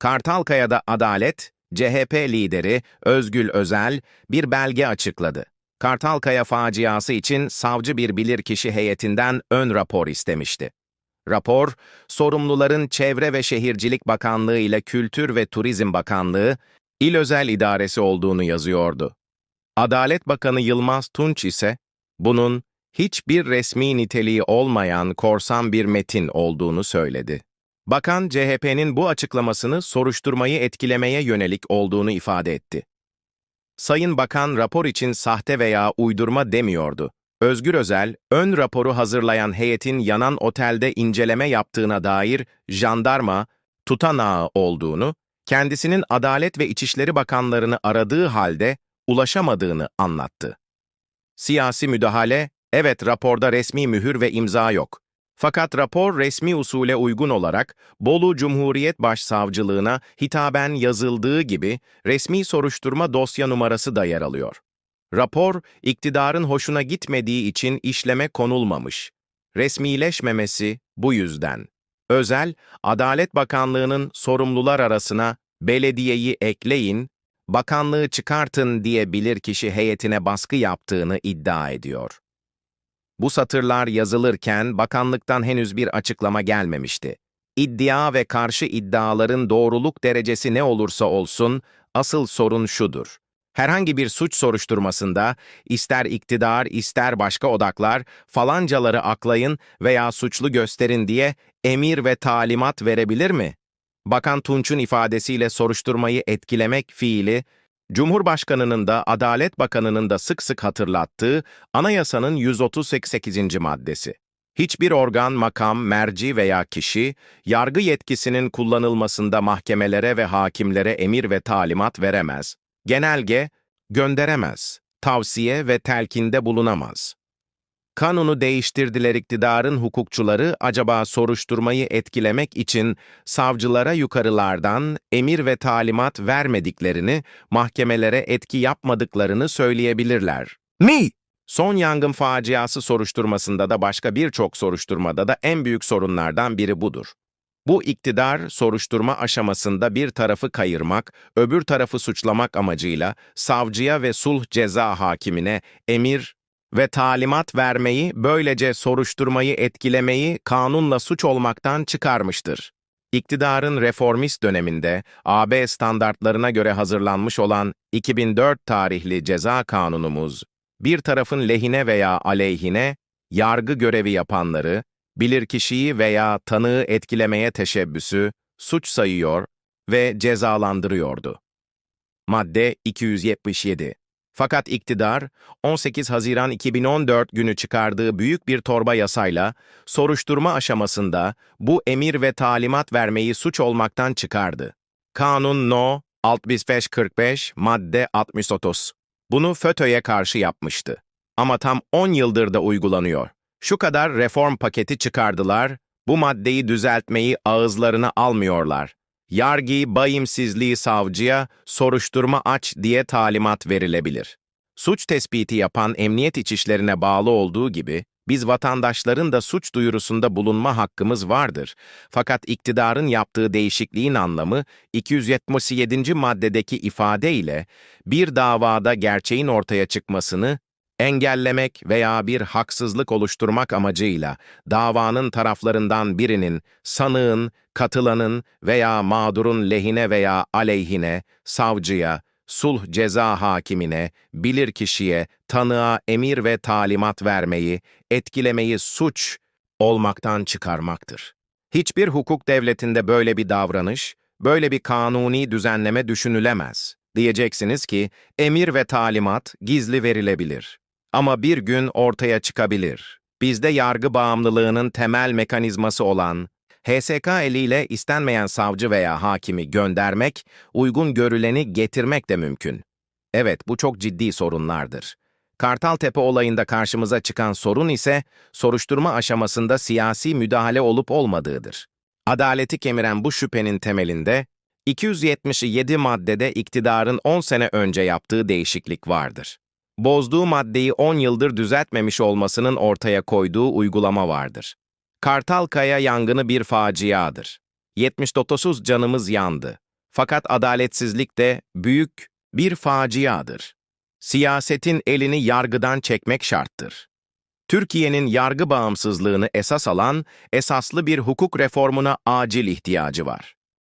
Kartalkaya'da Adalet, CHP lideri Özgül Özel bir belge açıkladı. Kartalkaya faciası için savcı bir bilirkişi heyetinden ön rapor istemişti. Rapor, sorumluların Çevre ve Şehircilik Bakanlığı ile Kültür ve Turizm Bakanlığı, İl Özel İdaresi olduğunu yazıyordu. Adalet Bakanı Yılmaz Tunç ise, bunun hiçbir resmi niteliği olmayan korsan bir metin olduğunu söyledi. Bakan, CHP'nin bu açıklamasını soruşturmayı etkilemeye yönelik olduğunu ifade etti. Sayın Bakan rapor için sahte veya uydurma demiyordu. Özgür Özel, ön raporu hazırlayan heyetin yanan otelde inceleme yaptığına dair jandarma, tutanağı olduğunu, kendisinin Adalet ve İçişleri Bakanlarını aradığı halde ulaşamadığını anlattı. Siyasi müdahale, evet raporda resmi mühür ve imza yok. Fakat rapor resmi usule uygun olarak Bolu Cumhuriyet Başsavcılığına hitaben yazıldığı gibi resmi soruşturma dosya numarası da yer alıyor. Rapor, iktidarın hoşuna gitmediği için işleme konulmamış. Resmileşmemesi bu yüzden. Özel, Adalet Bakanlığı'nın sorumlular arasına belediyeyi ekleyin, bakanlığı çıkartın diye bilirkişi heyetine baskı yaptığını iddia ediyor. Bu satırlar yazılırken bakanlıktan henüz bir açıklama gelmemişti. İddia ve karşı iddiaların doğruluk derecesi ne olursa olsun, asıl sorun şudur. Herhangi bir suç soruşturmasında ister iktidar ister başka odaklar falancaları aklayın veya suçlu gösterin diye emir ve talimat verebilir mi? Bakan Tunç'un ifadesiyle soruşturmayı etkilemek fiili, Cumhurbaşkanının da Adalet Bakanı'nın da sık sık hatırlattığı anayasanın 138. maddesi. Hiçbir organ, makam, merci veya kişi, yargı yetkisinin kullanılmasında mahkemelere ve hakimlere emir ve talimat veremez. Genelge, gönderemez. Tavsiye ve telkinde bulunamaz. Kanunu değiştirdiler iktidarın hukukçuları acaba soruşturmayı etkilemek için savcılara yukarılardan emir ve talimat vermediklerini, mahkemelere etki yapmadıklarını söyleyebilirler. Mi? Son yangın faciası soruşturmasında da başka birçok soruşturmada da en büyük sorunlardan biri budur. Bu iktidar soruşturma aşamasında bir tarafı kayırmak, öbür tarafı suçlamak amacıyla savcıya ve sulh ceza hakimine emir ve talimat vermeyi, böylece soruşturmayı etkilemeyi kanunla suç olmaktan çıkarmıştır. İktidarın reformist döneminde AB standartlarına göre hazırlanmış olan 2004 tarihli ceza kanunumuz, bir tarafın lehine veya aleyhine yargı görevi yapanları, bilirkişiyi veya tanığı etkilemeye teşebbüsü suç sayıyor ve cezalandırıyordu. Madde 277 fakat iktidar, 18 Haziran 2014 günü çıkardığı büyük bir torba yasayla, soruşturma aşamasında bu emir ve talimat vermeyi suç olmaktan çıkardı. Kanun No. 6545 madde 60 Bunu FETÖ'ye karşı yapmıştı. Ama tam 10 yıldır da uygulanıyor. Şu kadar reform paketi çıkardılar, bu maddeyi düzeltmeyi ağızlarına almıyorlar yargı bayimsizliği savcıya soruşturma aç diye talimat verilebilir. Suç tespiti yapan emniyet içişlerine bağlı olduğu gibi, biz vatandaşların da suç duyurusunda bulunma hakkımız vardır. Fakat iktidarın yaptığı değişikliğin anlamı 277. maddedeki ifade ile bir davada gerçeğin ortaya çıkmasını engellemek veya bir haksızlık oluşturmak amacıyla davanın taraflarından birinin, sanığın, katılanın veya mağdurun lehine veya aleyhine, savcıya, sulh ceza hakimine, bilirkişiye, tanığa emir ve talimat vermeyi, etkilemeyi suç olmaktan çıkarmaktır. Hiçbir hukuk devletinde böyle bir davranış, böyle bir kanuni düzenleme düşünülemez. Diyeceksiniz ki, emir ve talimat gizli verilebilir. Ama bir gün ortaya çıkabilir. Bizde yargı bağımlılığının temel mekanizması olan HSK eliyle istenmeyen savcı veya hakimi göndermek, uygun görüleni getirmek de mümkün. Evet, bu çok ciddi sorunlardır. Kartaltepe olayında karşımıza çıkan sorun ise soruşturma aşamasında siyasi müdahale olup olmadığıdır. Adaleti kemiren bu şüphenin temelinde 277 maddede iktidarın 10 sene önce yaptığı değişiklik vardır bozduğu maddeyi 10 yıldır düzeltmemiş olmasının ortaya koyduğu uygulama vardır. Kartalkaya yangını bir faciadır. 79 canımız yandı. Fakat adaletsizlik de büyük bir faciadır. Siyasetin elini yargıdan çekmek şarttır. Türkiye'nin yargı bağımsızlığını esas alan, esaslı bir hukuk reformuna acil ihtiyacı var.